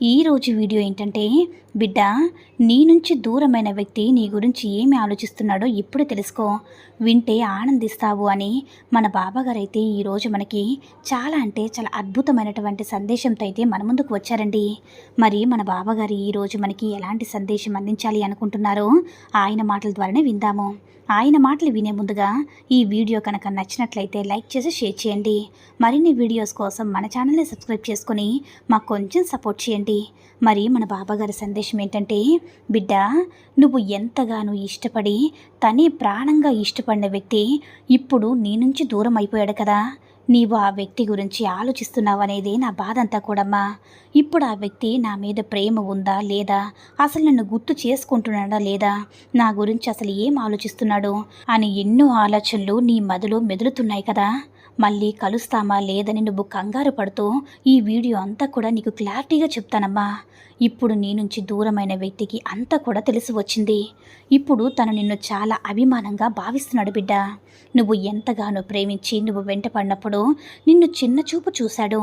ఈరోజు వీడియో ఏంటంటే బిడ్డ నీ నుంచి దూరమైన వ్యక్తి నీ గురించి ఏమి ఆలోచిస్తున్నాడో ఇప్పుడు తెలుసుకో. వింటే ఆనందిస్తావు అని మన బాబాగారు అయితే ఈరోజు మనకి చాలా అంటే చాలా అద్భుతమైనటువంటి సందేశంతో అయితే మన ముందుకు వచ్చారండి. మరి మన బాబాగారు ఈరోజు మనకి ఎలాంటి సందేశం అందించాలి అనుకుంటున్నారో ఆయన మాటల ద్వారానే విందాము. ఆయన మాటలు వినే ముందుగా ఈ వీడియో కనుక నచ్చినట్లయితే లైక్ చేసి షేర్ చేయండి. మరిన్ని వీడియోస్ కోసం మన ఛానల్ని సబ్స్క్రైబ్ చేసుకొని మాకు కొంచెం సపోర్ట్ చేయండి. మరి మన బాబాగారి సందేశం ఏంటంటే బిడ్డ నువ్వు ఎంతగానో ఇష్టపడి తనే ప్రాణంగా ఇష్టపడిన వ్యక్తి ఇప్పుడు నీ నుంచి దూరం అయిపోయాడు కదా. నీవు ఆ వ్యక్తి గురించి ఆలోచిస్తున్నావు అనేది నా బాధ అంతా కూడమ్మా. ఇప్పుడు ఆ వ్యక్తి నా మీద ప్రేమ ఉందా లేదా? అసలు నన్ను గుర్తు చేసుకుంటున్నాడా లేదా? నా గురించి అసలు ఏం ఆలోచిస్తున్నాడు? అని ఎన్నో ఆలోచనలు నీ మదిలో మెదులుతున్నాయి కదా. మళ్ళీ కలుస్తామా లేదని నువ్వు కంగారు పడుతూ ఈ వీడియో అంతా కూడా నీకు క్లారిటీగా చెప్తానమ్మా. ఇప్పుడు నీ నుంచి దూరమైన వ్యక్తికి అంతా కూడా తెలిసి వచ్చింది. ఇప్పుడు తను నిన్ను చాలా అభిమానంగా భావిస్తున్నాడు బిడ్డ. నువ్వు ఎంతగానో ప్రేమించి నువ్వు వెంటపడినప్పుడు నిన్ను చిన్న చూపు చూశాడు.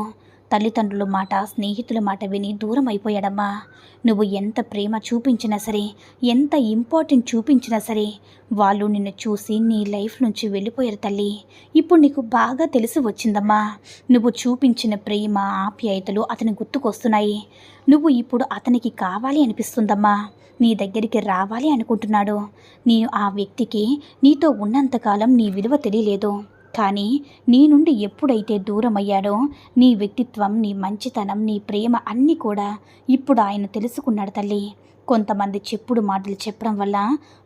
తల్లిదండ్రుల మాట స్నేహితుల మాట విని దూరం అయిపోయాడమ్మా. నువ్వు ఎంత ప్రేమ చూపించినా సరే ఎంత ఇంపార్టెంట్ చూపించినా సరే వాళ్ళు నిన్ను చూసి నీ లైఫ్ నుంచి వెళ్ళిపోయారు తల్లి. ఇప్పుడు నీకు బాగా తెలిసి వచ్చిందమ్మా. నువ్వు చూపించిన ప్రేమ ఆప్యాయతలు అతని గుర్తుకొస్తున్నాయి. నువ్వు ఇప్పుడు అతనికి కావాలి అనిపిస్తుందమ్మా. నీ దగ్గరికి రావాలి అనుకుంటున్నాడు. నేను ఆ వ్యక్తికి నీతో ఉన్నంతకాలం నీ విలువ తెలియలేదు. కానీ నీ నుండి ఎప్పుడైతే దూరం అయ్యాడో నీ వ్యక్తిత్వం నీ మంచితనం నీ ప్రేమ అన్నీ కూడా ఇప్పుడు ఆయన తెలుసుకున్నాడు తల్లి. కొంతమంది చెప్పుడు మాటలు చెప్పడం వల్ల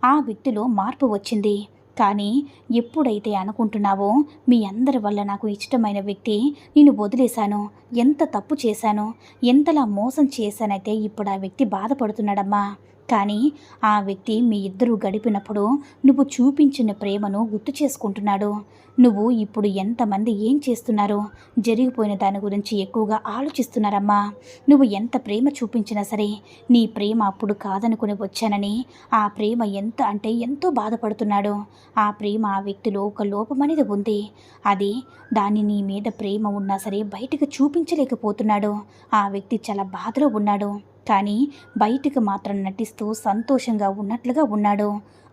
ఆ వ్యక్తిలో మార్పు వచ్చింది. కానీ ఎప్పుడైతే అనుకుంటున్నావో మీ అందరి వల్ల నాకు ఇష్టమైన వ్యక్తి నేను వదిలేశాను. ఎంత తప్పు చేశాను ఎంతలా మోసం చేశానైతే ఇప్పుడు ఆ వ్యక్తి బాధపడుతున్నాడమ్మా. కానీ ఆ వ్యక్తి మీ ఇద్దరు గడిపినప్పుడు నువ్వు చూపించిన ప్రేమను గుర్తు చేసుకుంటున్నాడు. నువ్వు ఇప్పుడు ఎంతమంది ఏం చేస్తున్నారు జరిగిపోయిన దాని గురించి ఎక్కువగా ఆలోచిస్తున్నారమ్మా. నువ్వు ఎంత ప్రేమ చూపించినా సరే నీ ప్రేమ అప్పుడు కాదనుకుని వచ్చానని ఆ ప్రేమ ఎంత అంటే ఎంతో బాధపడుతున్నాడు. ఆ ప్రేమ ఆ వ్యక్తిలో ఒక లోపం అనేది ఉంది. అది దాన్ని నీ మీద ప్రేమ ఉన్నా సరే బయటకు చూపించలేకపోతున్నాడు. ఆ వ్యక్తి చాలా బాధలో ఉన్నాడు. కానీ బయటకు మాత్రం నటిస్తూ సంతోషంగా ఉన్నట్లుగా ఉన్నాడు.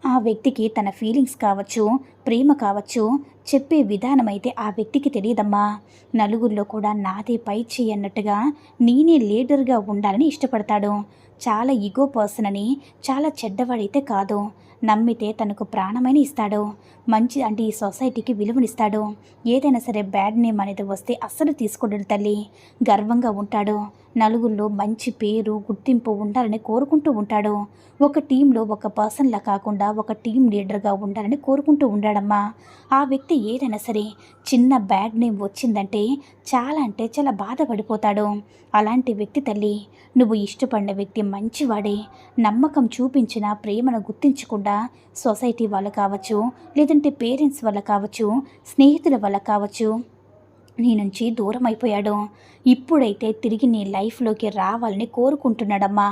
ఆ వ్యక్తికి తన ఫీలింగ్స్ కావచ్చు ప్రేమ కావచ్చు చెప్పే విధానం అయితే ఆ వ్యక్తికి తెలియదమ్మా. నలుగురిలో కూడా నాదే పై చేయి అన్నట్టుగా నేనే లీడర్గా ఉండాలని ఇష్టపడతాడు. చాలా ఈగో పర్సన్ అని చాలా చెడ్డవాడైతే కాదు. నమ్మితే తనకు ప్రాణమైన ఇస్తాడు. మంచి అంటే ఈ సొసైటీకి విలువనిస్తాడు. ఏదైనా సరే బ్యాడ్ నేమ్ అనేది వస్తే అస్సలు తీసుకోడు తల్లి. గర్వంగా ఉంటాడు. నలుగురిలో మంచి పేరు గుర్తింపు ఉండాలని కోరుకుంటూ ఉంటాడు. ఒక టీంలో ఒక పర్సన్లా కాకుండా ఒక టీం లీడర్గా ఉండాలని కోరుకుంటూ ఉండాడమ్మా. ఆ వ్యక్తి ఏదైనా సరే చిన్న బ్యాడ్ నేమ్ వచ్చిందంటే చాలా అంటే చాలా బాధపడిపోతాడు. అలాంటి వ్యక్తి తల్లి నువ్వు ఇష్టపడిన వ్యక్తి మంచివాడే. నమ్మకం చూపించిన ప్రేమను గుర్తించకుండా సొసైటీ వాళ్ళు కావచ్చు లేదంటే పేరెంట్స్ వల్ల కావచ్చు స్నేహితుల వల్ల కావచ్చు నీ నుంచి దూరం అయిపోయాడు. ఇప్పుడైతే తిరిగి నీ లైఫ్లోకి రావాలని కోరుకుంటున్నాడమ్మా.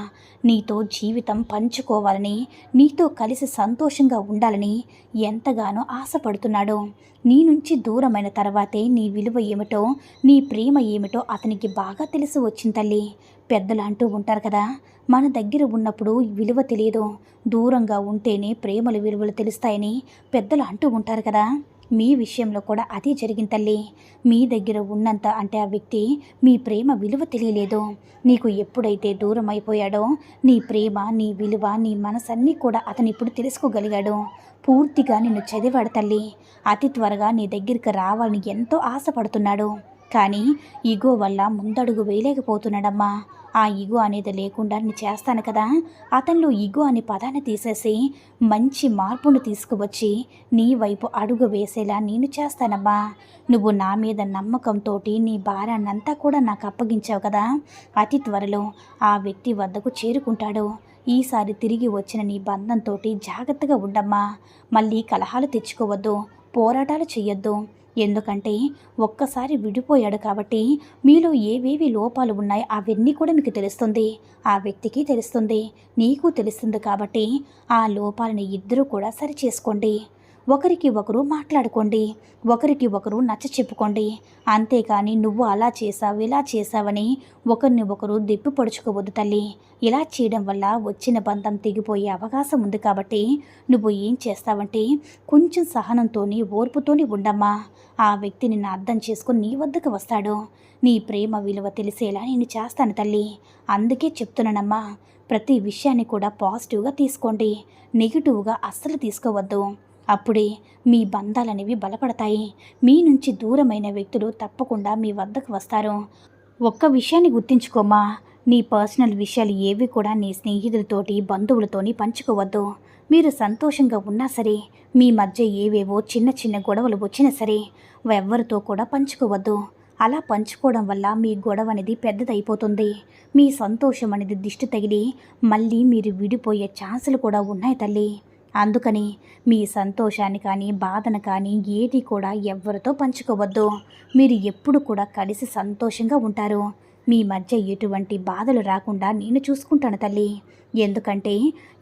నీతో జీవితం పంచుకోవాలని నీతో కలిసి సంతోషంగా ఉండాలని ఎంతగానో ఆశపడుతున్నాడు. నీ నుంచి దూరమైన తర్వాతే నీ విలువ ఏమిటో నీ ప్రేమ ఏమిటో అతనికి బాగా తెలిసి వచ్చింది తల్లి. పెద్దలు అంటూ ఉంటారు కదా మన దగ్గర ఉన్నప్పుడు విలువ తెలియదు. దూరంగా ఉంటేనే ప్రేమల విలువలు తెలుస్తాయని పెద్దలు అంటూ ఉంటారు కదా. మీ విషయంలో కూడా అదే జరిగింది తల్లి. మీ దగ్గర ఉన్నంత అంటే ఆ వ్యక్తి మీ ప్రేమ విలువ తెలియలేదు. నీకు ఎప్పుడైతే దూరం అయిపోయాడో నీ ప్రేమ నీ విలువ నీ మనసన్నీ కూడా అతను ఇప్పుడు తెలుసుకోగలిగాడు. పూర్తిగా నిన్ను చదివాడు తల్లి. అతి త్వరగా నీ దగ్గరికి రావాలని ఎంతో ఆశపడుతున్నాడు. కానీ ఈగో వల్ల ముందడుగు వేయలేకపోతున్నాడమ్మా. ఆ ఇగో అనేది లేకుండా నేను చేస్తాను కదా. అతనిలో ఇగో అనే పదాన్ని తీసేసి మంచి మార్పును తీసుకువచ్చి నీ వైపు అడుగు వేసేలా నేను చేస్తానమ్మా. నువ్వు నా మీద నమ్మకంతో నీ భారాన్నంతా కూడా నాకు అప్పగించావు కదా. అతి త్వరలో ఆ వ్యక్తి వద్దకు చేరుకుంటాడు. ఈసారి తిరిగి వచ్చిన నీ బంధంతో జాగ్రత్తగా ఉండమ్మా. మళ్ళీ కలహాలు తెచ్చుకోవద్దు పోరాటాలు చెయ్యొద్దు. ఎందుకంటే ఒక్కసారి విడిపోయాడు కాబట్టి మీలో ఏవేవి లోపాలు ఉన్నాయో అవన్నీ కూడా మీకు తెలుస్తుంది. ఆ వ్యక్తికి తెలుస్తుంది నీకు తెలుస్తుంది కాబట్టి ఆ లోపాలని ఇద్దరూ కూడా సరి చేసుకోండి ఒకరికి ఒకరు మాట్లాడుకోండి ఒకరికి ఒకరు నచ్చ చెప్పుకోండి. అంతేకాని నువ్వు అలా చేసావు ఇలా చేసావని ఒకరిని ఒకరు దిప్పి పొడుచుకోవద్దు తల్లి. ఇలా చేయడం వల్ల వచ్చిన బంధం తెగిపోయే అవకాశం ఉంది కాబట్టి నువ్వు ఏం చేస్తావంటే కొంచెం సహనంతోని ఓర్పుతోని ఉండమ్మా. ఆ వ్యక్తి నిన్ను అర్థం చేసుకుని నీ వద్దకు వస్తాడు. నీ ప్రేమ విలువ తెలిసేలా నేను చేస్తాను తల్లి. అందుకే చెప్తున్నానమ్మా ప్రతి విషయాన్ని కూడా పాజిటివ్గా తీసుకోండి నెగిటివ్గా అస్సలు తీసుకోవద్దు. అప్పుడే మీ బంధాలనేవి బలపడతాయి. మీ నుంచి దూరమైన వ్యక్తులు తప్పకుండా మీ వద్దకు వస్తారు. ఒక్క విషయాన్ని గుర్తుంచుకోమా. నీ పర్సనల్ విషయాలు ఏవి కూడా నీ స్నేహితులతోటి బంధువులతోని పంచుకోవద్దు. మీరు సంతోషంగా ఉన్నా సరే మీ మధ్య ఏవేవో చిన్న చిన్న గొడవలు వచ్చినా సరే ఎవ్వరితో కూడా పంచుకోవద్దు. అలా పంచుకోవడం వల్ల మీ గొడవ అనేది పెద్దదైపోతుంది. మీ సంతోషం అనేది దిష్టి తగిలి మళ్ళీ మీరు విడిపోయే ఛాన్సులు కూడా ఉన్నాయి తల్లి. అందుకని మీ సంతోషాన్ని కానీ బాధను కానీ ఏది కూడా ఎవరితో పంచుకోవద్దు. మీరు ఎప్పుడు కూడా కలిసి సంతోషంగా ఉంటారు. మీ మధ్య ఎటువంటి బాధలు రాకుండా నేను చూసుకుంటాను తల్లి. ఎందుకంటే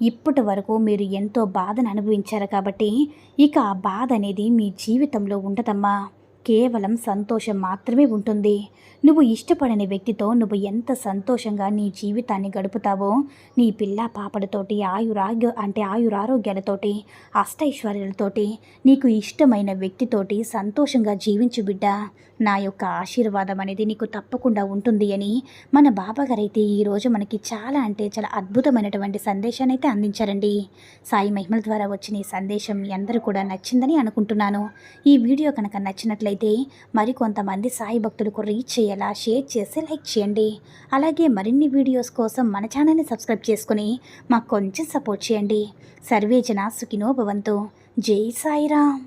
ఇప్పటి వరకు మీరు ఎంతో బాధను అనుభవించారు కాబట్టి ఇక ఆ బాధ అనేది మీ జీవితంలో ఉండదమ్మా. కేవలం సంతోషం మాత్రమే ఉంటుంది. నువ్వు ఇష్టపడని వ్యక్తితో నువ్వు ఎంత సంతోషంగా నీ జీవితాన్ని గడుపుతావో నీ పిల్ల పాపలతోటి ఆయురాగ్య అంటే ఆయురారోగ్యాలతోటి అష్టైశ్వర్యాలతోటి నీకు ఇష్టమైన వ్యక్తితోటి సంతోషంగా జీవించు బిడ్డ. నా యొక్క ఆశీర్వాదం అనేది నీకు తప్పకుండా ఉంటుంది అని మన బాబాగారైతే ఈరోజు మనకి చాలా అంటే చాలా అద్భుతమైనటువంటి సందేశాన్ని అయితే అందించారండి. సాయి మహిమల ద్వారా వచ్చిన ఈ సందేశం మీ అందరూ కూడా నచ్చిందని అనుకుంటున్నాను. ఈ వీడియో కనుక నచ్చినట్లయితే మరికొంతమంది సాయి భక్తులకు రీచ్ చేయాలా షేర్ చేసి లైక్ చేయండి. అలాగే మరిన్ని వీడియోస్ కోసం మన ఛానల్ని సబ్స్క్రైబ్ చేసుకుని మాకు కొంచెం సపోర్ట్ చేయండి. సర్వేజన సుఖినో భవంతు. జై సాయిరామ్.